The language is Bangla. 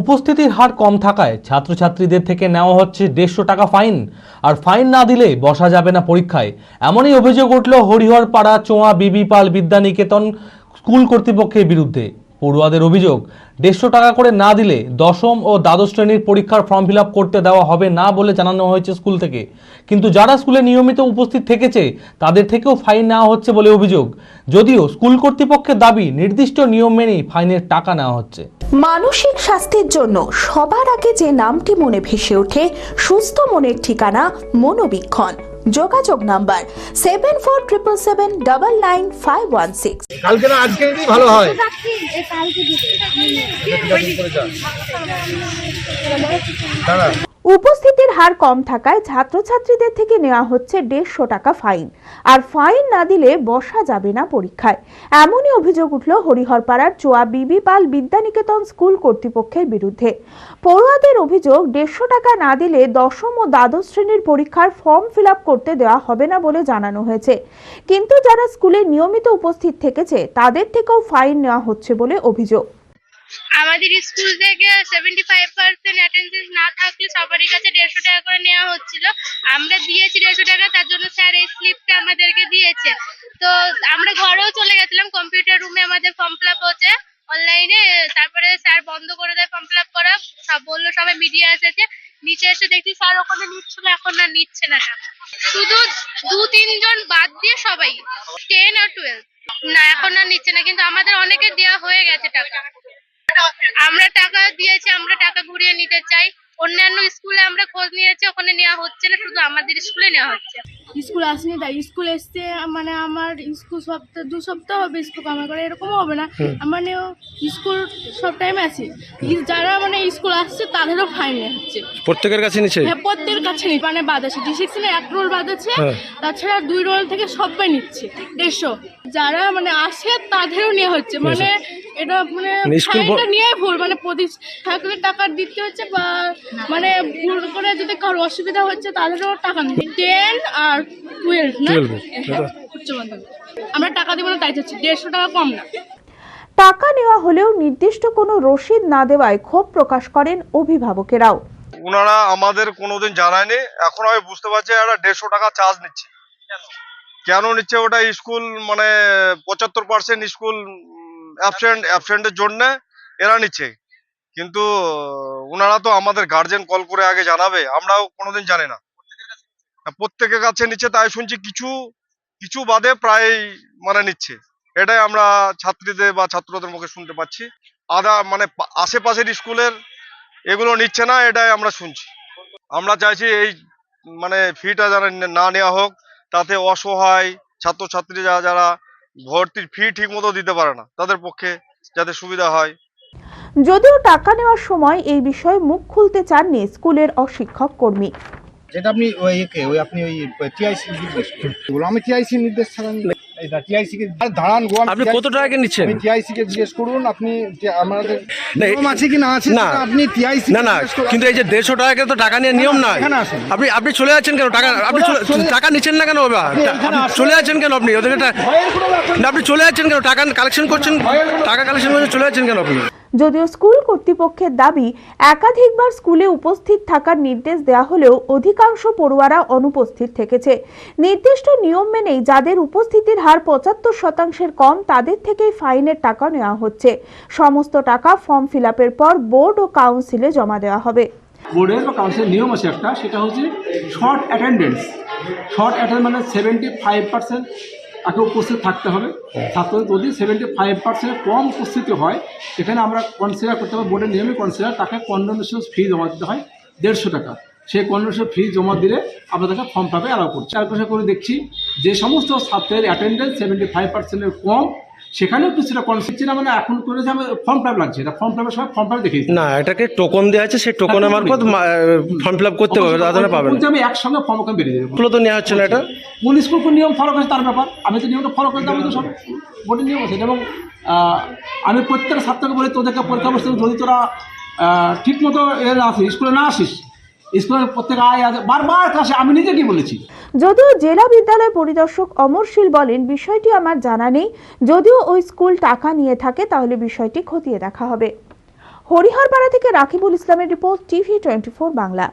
উপস্থিতির হার কম থাকায় ছাত্রছাত্রীদের থেকে নেওয়া হচ্ছে দেড়শো টাকা ফাইন। আর ফাইন না দিলে বসা যাবে না পরীক্ষায়। এমনই অভিযোগ উঠল হরিহরপাড়া চোঁয়া বিবি পাল বিদ্যানিকেতন স্কুল কর্তৃপক্ষের বিরুদ্ধে। পড়ুয়াদের অভিযোগ, দেড়শো টাকা করে না দিলে দশম ও দ্বাদশ শ্রেণির পরীক্ষার ফর্ম ফিল করতে দেওয়া হবে না বলে জানানো হয়েছে স্কুল থেকে। কিন্তু যারা স্কুলে নিয়মিত উপস্থিত থেকেছে, তাদের থেকেও ফাইন নেওয়া হচ্ছে বলে অভিযোগ। যদিও স্কুল কর্তৃপক্ষের দাবি, নির্দিষ্ট নিয়ম মেনেই ফাইনের টাকা নেওয়া হচ্ছে। মানসিক স্বাস্থ্যের জন্য সবার আগে যে নামটি মনে ভেসে ওঠে, সুস্থ মনের ঠিকানা মনোবীক্ষণ। যোগাযোগ number seven four triple seven double nine five one six. কালকে না, আজকে ভালো হয়। দাঁড়া। উপস্থিতির হার কম থাকায় ছাত্রছাত্রীদের থেকে নেওয়া হচ্ছে দেড়শো টাকা ফাইন। আর ফাইন না দিলে বসা যাবে না পরীক্ষায়। এমনই অভিযোগ উঠল হরিহরপাড়ার চোয়া বিবি পাল বিদ্যানিকেতন স্কুল কর্তৃপক্ষের বিরুদ্ধে। পড়ুয়াদের অভিযোগ, দেড়শো টাকা না দিলে দশম ও দ্বাদশ শ্রেণির পরীক্ষার ফর্ম ফিল করতে দেওয়া হবে না বলে জানানো হয়েছে। কিন্তু যারা স্কুলে নিয়মিত উপস্থিত থেকেছে, তাদের থেকেও ফাইন নেওয়া হচ্ছে বলে অভিযোগ। আমাদের স্কুল থেকে সেভেন্টি ফাইভ পার্সেন্ট অ্যাটেন্ডেন্স না থাকলে সবারই কাছে দেড়শো টাকা করে নেওয়া হচ্ছিল। আমরা দিয়েছি দেড়শো টাকা, তার জন্য স্যার এই স্লিপটা আমাদেরকে দিয়েছে। তো আমরা ঘরেও চলে গেছিলাম কম্পিউটার রুমে আমাদের ফর্ম ফিল আপ হচ্ছে। অনলাইনে তারপরে স্যার বন্ধ করে দেয় ফর্ম ফিল আপ করা। সব বলল, সবাই মিডিয়া এসেছে। নিচে এসে দেখছি স্যার ওখানে নিচ্ছিল এখন আর নিচ্ছে না শুধু দু, তিনজন বাদ দিয়ে সবাই টেন আর টুয়েলভ না, এখন আর নিচ্ছে না, কিন্তু আমাদের অনেকে দেওয়া হয়ে গেছে টাকা। আমরা টাকা দিয়েছি আমরা টাকা ঘুরিয়ে নিতে চাই। অন্যান্য স্কুলে আমরা খোঁজ নিয়েছি ওখানে নেওয়া হচ্ছে না শুধু আমাদের স্কুলে নেওয়া হচ্ছে। স্কুল আসেনি তাই স্কুল এসছে মানে আমার স্কুল সপ্তাহ দু সপ্তাহ হবে স্কুল কামাই করে এরকমও হবে না। মানে স্কুল সব টাইম আছে। যারা মানে স্কুল আসছে তাদেরও ফাইন হচ্ছে। প্রত্যেকের কাছে নিচ্ছে হ্যাঁ প্রত্যেকের কাছে নেই মানে বাদ আছে। ডি সেকশনে এক রোল বাদ আছে হ্যাঁ। তাছাড়া দুই রোল থেকে সবাই নিচ্ছে দেড়শো। যারা মানে আসে তাদেরও নেওয়া হচ্ছে। মানে এটা মানে ফাইনটা নিয়ে ভুল। মানে প্রতি থাকলে টাকা দিতে হচ্ছে বা মানে ভুল করে যদি কারোর অসুবিধা হচ্ছে তাদেরও টাকা নেই। টেন আর টুয়েলভ না? 12 হ্যাঁ, উচ্চ মাধ্যমিক। আমরা টাকা দিব না তাই চাচ্ছি। দেড়শো টাকা কম না। টাকা নেওয়া হলেও নির্দিষ্ট কোনো রসিদ না দেওয়ায় ক্ষোভ প্রকাশ করেন অভিভাবকেরাও। ওনারা আমাদের কোনোদিন জানায়নি। এখন আমি বুঝতে পারছি একটা দেড়শো টাকা চার্জ নিচ্ছে। কেন নিচ্ছে ওটা স্কুল মানে পঁচাত্তর পার্সেন্ট স্কুল অ্যাবসেন্ট অ্যাবসেন্টের জন্য এরা নিচ্ছে। কিন্তু ওনারা তো আমাদের গার্জেন কল করে আগে জানাবে, আমরাও কোনোদিন জানি না। প্রত্যেকের কাছে নিচ্ছে, তাই শুনছি কিছু কিছু বাদে প্রায় মানে নিচ্ছে। এটাই আমরা ছাত্রীদের বা ছাত্রদের মুখে শুনতে পাচ্ছি। আদা মানে আশেপাশের স্কুলের এগুলো নিচ্ছে না, এটাই আমরা শুনছি। আমরা চাইছি এই মানে ফিটা যারা না নেওয়া হোক। তাতে অসহায় ছাত্রছাত্রী যারা যারা ভর্তির ফি ঠিক মতো দিতে পারে না তাদের পক্ষে যাতে সুবিধা হয়। যদিও টাকা নেওয়ার সময় এই বিষয়ে মুখ খুলতে চাননি স্কুলের অশিক্ষক কর্মী। যেটা আপনি ওই কে ওই আপনি ওই টিআইসি নির্দেশ বলো আমি টিআইসি নির্দেশ ছাড়া আমি এটা টিআইসি কে দাঁড়ান গো আপনি কত টাকা কে নিচ্ছেন? আপনি টিআইসি কে জিজ্ঞেস করুন আপনি আমাদের না, নিয়ম আছে কি না আছে না। আপনি টিআইসি না না কিন্তু এই যে দেড়শো টাকা তো টাকা নেওয়ার নিয়ম নাই। আপনি আপনি চলে যাচ্ছেন কেন? টাকা আপনি টাকা নিচ্ছেন না কেন বাবা। চলে যাচ্ছেন কেন আপনি? ওদের না আপনি চলে যাচ্ছেন কেন? টাকা কালেকশন করছেন? টাকা কালেকশন করছেন চলে যাচ্ছেন কেন আপনি? যদিও স্কুল কর্তৃপক্ষের দাবি, একাধিকবার স্কুলে উপস্থিত থাকার নির্দেশ দেওয়া হলেও অধিকাংশ পড়ুয়ারা অনুপস্থিত থেকেছে। নির্দিষ্ট নিয়ম মেনেই যাদের উপস্থিতির হার পঁচাত্তর শতাংশের কম, তাদের থেকেই ফাইনের টাকা নেওয়া হচ্ছে। সমস্ত টাকা ফর্ম ফিল পর বোর্ড ও কাউন্সিলে জমা দেওয়া হবে। বোর্ডের বা কাউন্সিলের নিয়ম আছে একটা, সেটা হচ্ছে শর্ট অ্যাটেন্ডেন্স শর্ট অ্যাটেন্ড মানে সেভেন্টি ফাইভ পার্সেন্ট তাকে উপস্থিত থাকতে হবে। ছাত্রদের যদি সেভেন্টি ফাইভ পার্সেন্ট কম উপস্থিতি হয় সেখানে আমরা কনসিডার করতে হবে বোর্ডের নিয়মে কনসিডার তাকে কন্ডোনেশন ফি জমা দিতে হয় দেড়শো টাকা। সেই কন্ডোনেশন ফি জমা দিলে আমরা তাকে ফর্ম পাবে অ্যালাউ করছি। আর করে দেখছি যে সমস্ত ছাত্রের অ্যাটেন্ডেন্স সেভেন্টি ফাইভ পার্সেন্টের কম সেখানেও কিছুটা কনসিডার মানে এখন করেছে আমি ফর্ম ফিল লাগছে। এটা ফর্ম ফিলের সময় ফর্ম ফিল দিচ্ছি। না এটাকে টোকন দেওয়া আছে সেই টোকনের মারফত ফর্ম ফিল করতে হবে তাহলে পাবেন আমি একসঙ্গে ফর্ম ওখানে বেরিয়ে দেবো তো নেওয়া হচ্ছে না এটা? কোন স্কুল কোন নিয়ম ফলো করে তার ব্যাপার। আমি তো নিয়মটা ফলো করতে আমি তো সব বোর্ডের নিয়ম আছে এবং আমি প্রত্যেক ছাত্রকে বলি তোদেরকে পরীক্ষা বসতে যদি তোরা ঠিক মতো এ না আসিস স্কুলে না আসিস যদিও জেলা বিদ্যালয় পরিদর্শক অমর শীল বলেন, বিষয়টি আমার জানা নেই। যদিও ওই স্কুল টাকা নিয়ে থাকে, তাহলে বিষয়টি খতিয়ে দেখা হবে। হরিহরপাড়া থেকে রাকিবুল ইসলামের report TV twenty Bangla.